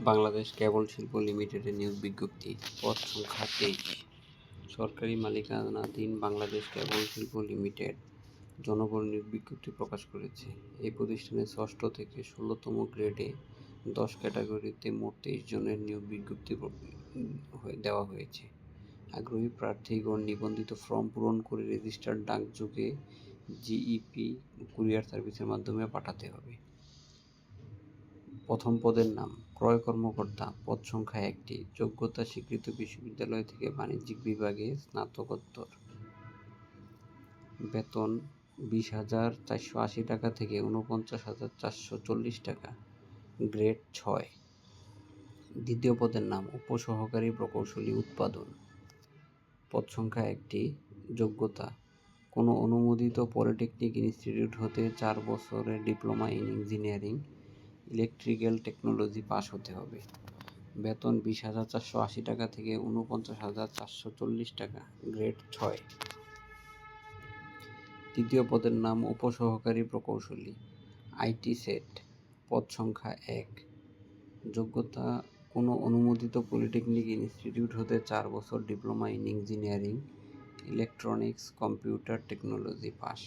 বাংলাদেশ কেবল শিল্প লিমিটেডের নিয়োগ বিজ্ঞপ্তি, পদ সংখ্যা তেইশ। সরকারি মালিকানাধীন বাংলাদেশ কেবল শিল্প লিমিটেড জনবল নিয়োগ বিজ্ঞপ্তি প্রকাশ করেছে। এই প্রতিষ্ঠানে ষষ্ঠ থেকে ষোলোতম গ্রেডে দশ ক্যাটাগরিতে মোট তেইশ জনের নিয়োগ বিজ্ঞপ্তি দেওয়া হয়েছে। আগ্রহী প্রার্থীগণ নিবন্ধিত ফর্ম পূরণ করে রেজিস্টার্ড ডাকযোগে জিইপি কুরিয়ার সার্ভিসের মাধ্যমে পাঠাতে হবে। প্রথম পদের নাম ক্রয় কর্মকর্তা পদ সংখ্যা একটি, যোগ্যতা স্বীকৃত বিশ্ববিদ্যালয় থেকে বাণিজ্যিক বিভাগে স্নাতকোত্তর। বেতন বিশ হাজার চারশো আশি টাকা থেকে উনপঞ্চাশ হাজার চারশো চল্লিশ টাকা, গ্রেড ছয়। দ্বিতীয় পদের নাম, উপসহকারী প্রকৌশলী উৎপাদন। পদ সংখ্যা একটি, যোগ্যতা। কোনো অনুমোদিত পলিটেকনিক ইনস্টিটিউট হতে চার বছরের diploma in engineering electrical technology pass হতে হবে। বেতন বিশ হাজার চারশো আশি টাকা থেকে উনপঞ্চাশ হাজার চারশো চল্লিশ টাকা গ্রেড ছয়। তৃতীয় পদের নাম উপসহকারী প্রকৌশলী আইটি সেট পদ সংখ্যা এক। যোগ্যতা, কোনো অনুমোদিত পলিটেকনিক ইনস্টিটিউট হতে চার বছর diploma in engineering electronics computer technology pass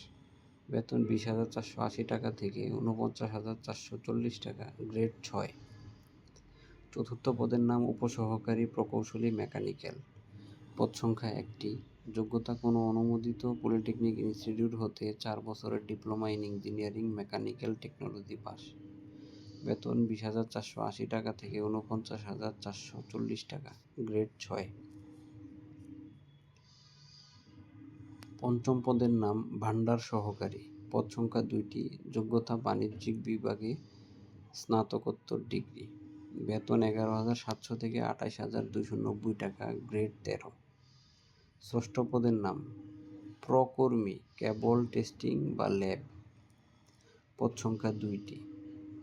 বেতন বিশ হাজার চারশো আশি টাকা থেকে উনপঞ্চাশ হাজার চারশো চল্লিশ টাকা, গ্রেড ছয়। চতুর্থ পদের নাম উপসহকারী প্রকৌশলী মেকানিক্যাল। পদ সংখ্যা একটি। যোগ্যতা কোনো অনুমোদিত পলিটেকনিক ইনস্টিটিউট হতে চার বছরের diploma in engineering mechanical technology pass. বেতন বিশ হাজার চারশো আশি টাকা থেকে উনপঞ্চাশ হাজার চারশো চল্লিশ টাকা, গ্রেড ছয়। পঞ্চম পদের নাম ভান্ডার সহকারী। পদ সংখ্যা দুইটি, যোগ্যতা বাণিজ্যিক বিভাগে স্নাতকোত্তর ডিগ্রি। বেতন এগারো হাজার সাতশো থেকে আঠাশ হাজার দুশো নব্বই টাকা, গ্রেড তেরো। ষষ্ঠ পদের নাম প্রকর্মী কেবল টেস্টিং বা ল্যাব। পদ সংখ্যা দুইটি,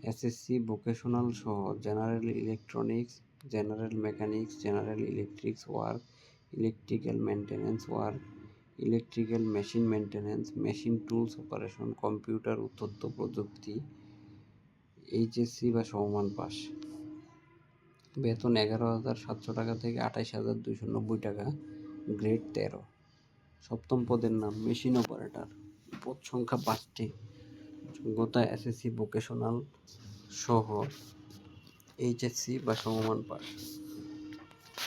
এসএসসি ভোকেশনাল সহ general electronics, general mechanics, general electrics work, electrical maintenance work electrical machine maintenance machine tools operation, computer ও তথ্য প্রযুক্তি, এইচএসসি বা সমমান পাস। বেতন এগারো হাজার সাতশো টাকা থেকে আঠাশ হাজার দুইশো নব্বই টাকা, গ্রেড তেরো। সপ্তম পদের নাম মেশিন অপারেটর। পদ সংখ্যা পাঁচটি। যোগ্যতা এসএসসি ভোকেশনাল সহ এইচএসসি বা সমমান পাস।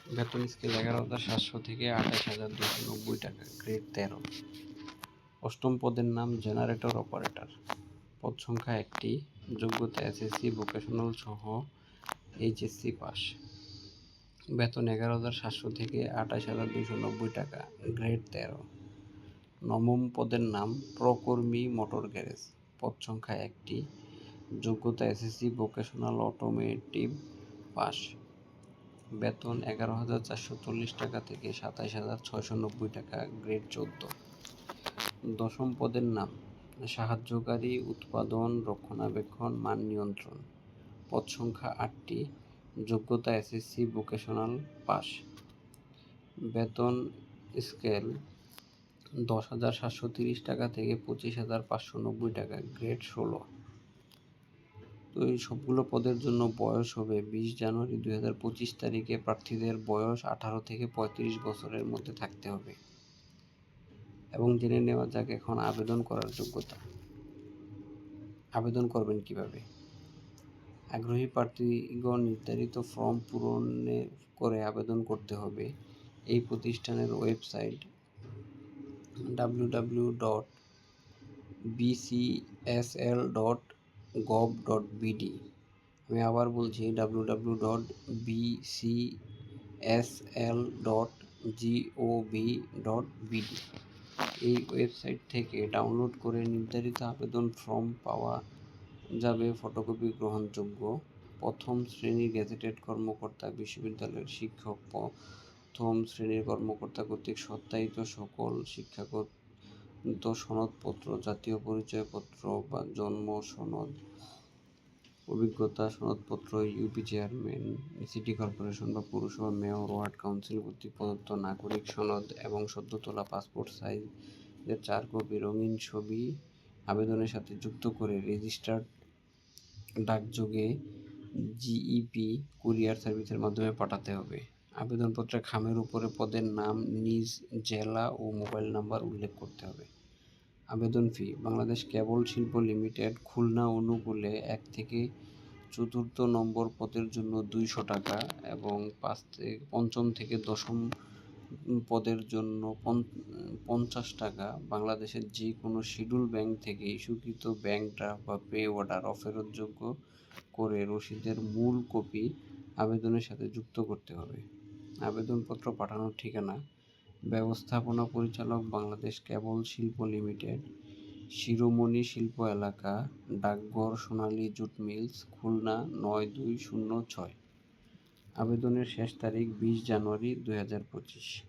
বেতন স্কেল এগারো হাজার সাতশো থেকে আঠাশ হাজার দুশো নব্বই টাকা গ্রেড তেরো। অষ্টম পদের নাম জেনারেটর অপারেটর পদ সংখ্যা একটি, যোগ্যতা এসএসসি ভোকেশনাল সহ এইচএসসি পাস বেতন এগারো হাজার সাতশো থেকে আঠাশ হাজার দুশো নব্বই টাকা গ্রেড তেরো। নবম পদের নাম প্রকর্মী মোটর গ্যারেজ। পদ সংখ্যা একটি, যোগ্যতা এসএসসি ভোকেশনাল অটোমেটিভ পাস বেতন এগারো হাজার চারশো চল্লিশ টাকা থেকে সাতাশ হাজার ছয়শো নব্বই টাকা, গ্রেড চোদ্দ। দশম পদের নাম, সাহায্যকারী উৎপাদন, রক্ষণাবেক্ষণ, মান নিয়ন্ত্রণ। পদ সংখ্যা আটটি, যোগ্যতা এসএসসি, ভোকেশনাল, পাস। বেতন স্কেল, দশ হাজার সাতশো তিরিশ টাকা থেকে পঁচিশ হাজার পাঁচশো নব্বই টাকা, গ্রেড ষোলো। তো এই সবগুলো পদের জন্য বয়স হবে বিশ জানুয়ারি দুই হাজার পঁচিশ তারিখে প্রার্থীদের বয়স আঠারো থেকে পঁয়ত্রিশ বছরের মধ্যে থাকতে হবে। এবং জেনে নেওয়া যাক এখন আবেদন করার যোগ্যতা। আবেদন করবেন কীভাবে? আগ্রহী প্রার্থীগণ নির্ধারিত ফর্ম পূরণে করে আবেদন করতে হবে। এই প্রতিষ্ঠানের website W W dot BCSL dot gov dot BD আমি আবার বলছি W W dot BCSL dot G O V dot BD এই ওয়েবসাইট থেকে ডাউনলোড করে নির্ধারিত আবেদন ফর্ম পাওয়া যাবে ফটোকপি গ্রহণযোগ্য। প্রথম শ্রেণির গেজেটেড কর্মকর্তা বিশ্ববিদ্যালয়ের শিক্ষক, প্রথম শ্রেণির কর্মকর্তা কর্তৃক সত্যায়িত সকল শিক্ষাগত সনদপত্র, জাতীয় পরিচয়পত্র বা জন্ম সনদ, অভিজ্ঞতা সনদপত্র, ইউপি চেয়ারম্যান সিটি কর্পোরেশন বা পৌরসভা, মেয়র, ওয়ার্ড কাউন্সিল কর্তৃক প্রদত্ত নাগরিক সনদ এবং সদ্য তোলা পাসপোর্ট সাইজের চার কপি রঙিন ছবি আবেদনের সাথে যুক্ত করে রেজিস্টার্ড ডাকযোগে জিইপি, কুরিয়ার সার্ভিসের মাধ্যমে পাঠাতে হবে। আবেদনপত্রে খামের উপরে পদের নাম, নিজ জেলা ও মোবাইল নাম্বার উল্লেখ করতে হবে। আবেদন ফি, বাংলাদেশ কেবল শিল্প লিমিটেড, খুলনা অনুকূলে এক থেকে চতুর্থ নম্বর পদের জন্য দুইশো টাকা এবং পাঁচ থেকে পঞ্চম থেকে দশম পদের জন্য পঞ্চাশ টাকা। বাংলাদেশের যে কোনো শিডিউল ব্যাংক থেকে ইস্যুকৃত ব্যাংক ড্রাফট বা পে অর্ডার অফেরতযোগ্য করে রসিদের মূল কপি আবেদনের সাথে যুক্ত করতে হবে। আবেদনপত্র পাঠানোর ঠিকানা ব্যবস্থাপনা পরিচালক বাংলাদেশ কেবল শিল্প লিমিটেড, শিরোমণি শিল্প এলাকা, ডাকঘর সোনালী জুট মিলস, খুলনা নয় দুই শূন্য ছয়। আবেদনের শেষ তারিখ বিশ জানুয়ারি দুই হাজার পঁচিশ।